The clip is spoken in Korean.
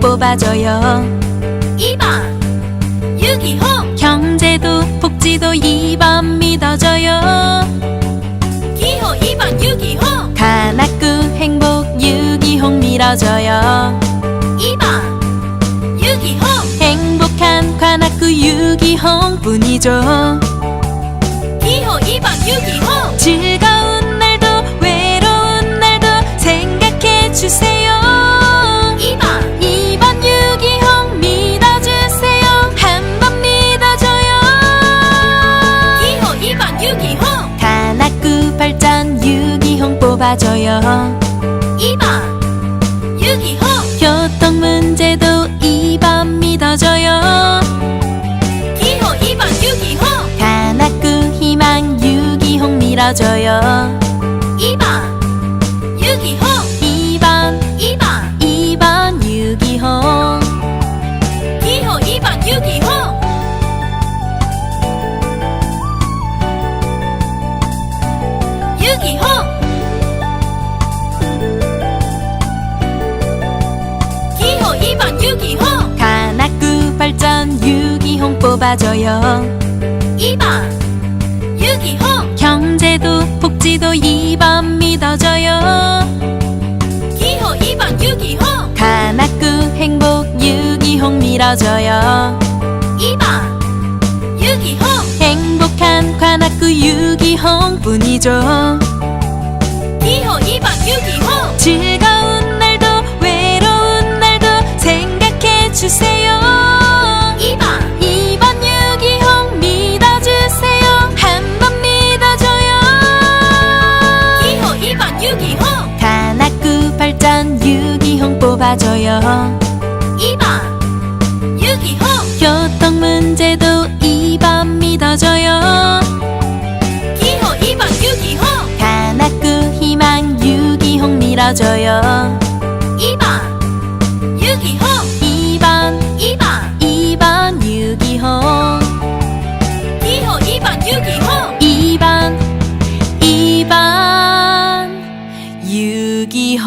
뽑아줘요. 2번 유기홍. 경제도 복지도 2번 믿어줘요. 기호 2번 유기홍. 가나꾸 행복 유기홍 밀어줘요. 2번 유기홍. 행복한 관악구 유기홍 뿐이죠 가나꾸 발전 유기홍 뽑아줘요. 2번 유기홍. 교통 문제도 2번 믿어줘요. 기호 2번 유기홍. 가나꾸 희망 유기홍 밀어줘요 기호 2번 유기홍 가나꾸 발전 유기홍 뽑아줘요. 2번 유기홍 경제도 복지도 2번 믿어줘요. 기호 2번 유기홍 가나꾸 행복 유기홍 밀어줘요. 2번 유기홍 행복한 관악구 유기홍 뿐이죠. 기호 2번 유기홍 즐거운 날도 외로운 날도 생각해 주세요. 2번. 2번 유기홍 믿어주세요. 한 번 믿어줘요. 기호 2번 유기홍 가나꾸 발전 유기홍 뽑아줘요. 2번 유기홍 교통 문제도 밀어줘요 2번 유기홍 2번 2번 2번 유기홍 기호 2번 유기홍 2번 2번 유기홍